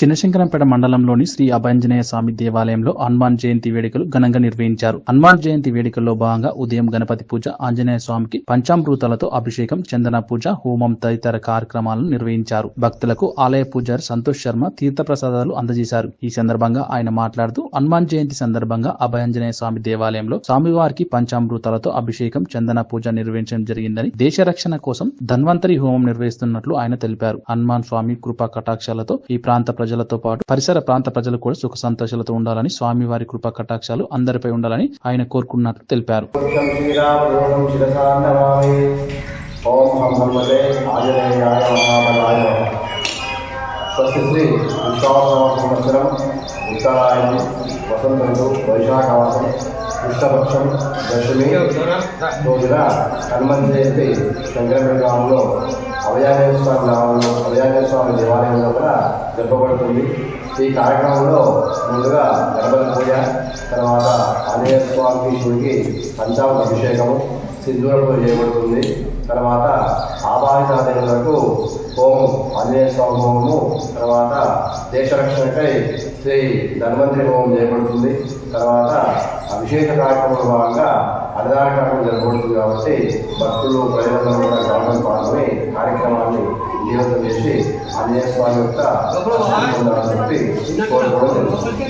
చిన్నశంకరంపేట మండలంలోని శ్రీ అభయంజనేయ స్వామి దేవాలయంలో హనుమాన్ జయంతి వేడుకలు ఘనంగా నిర్వహించారు. హనుమాన్ జయంతి వేడుకల్లో భాగంగా ఉదయం గణపతి పూజ ఆంజనేయ స్వామికి పంచామృతాలతో అభిషేకం చందన పూజ హోమం తదితర కార్యక్రమాలను నిర్వహించారు. భక్తులకు ఆలయ పూజారి సంతోష్ శర్మ తీర్థప్రసాదాలు అందజేశారు. ఈ సందర్భంగా ఆయన మాట్లాడుతూ హనుమాన్ జయంతి సందర్భంగా అభయంజనేయ స్వామి దేవాలయంలో స్వామివారికి పంచామృతాలతో అభిషేకం చందన పూజ నిర్వహించడం జరిగిందని దేశ రక్షణ కోసం ధన్వంతరి హోమం నిర్వహిస్తున్నట్లు ఆయన తెలిపారు. హనుమాన్ స్వామి కృపా కటాక్షాలతో ఈ ప్రాంత ప్రజలతో పాటు పరిసర ప్రాంత ప్రజలు కూడా సుఖ సంతోషాలతో ఉండాలని స్వామివారి కృపా కటాక్షాలు అందరిపై ఉండాలని ఆయన కోరుకున్నట్లు తెలిపారు వసంత ఋతువు కృష్ణపక్షం దశమి రోజున హనుమంత్ జయంతి సంక్రమణ గ్రామంలో అభయాంజనేయ స్వామి గ్రామంలో అభయాంజనేయ స్వామి దేవాలయంలో కూడా జరపబడుతుంది ఈ కార్యక్రమంలో ముందుగా గణపతి పూజ తర్వాత ఆంజనేయ స్వామికి గుడికి పంచామృత అభిషేకము సింధూరంలో చేయబడుతుంది. తర్వాత ఆవాహిత దేవతలకు హోమం ఆంజనేయ స్వామి హోమము తర్వాత దేశరక్షణకై శ్రీ ధన్వంతరి హోమం చేయబడుతుంది. తర్వాత అభిషేక కార్యక్రమం భాగంగా అన్నదాన కార్యక్రమం జరగబడుతుంది కాబట్టి భక్తులు ప్రజలందరూ కూడా గ్రామం పాల్గొని కార్యక్రమాన్ని విజయవంతం చేసి ఆంజనేయ స్వామి యొక్క చెప్పి కోరుకోవడం జరుగుతుంది.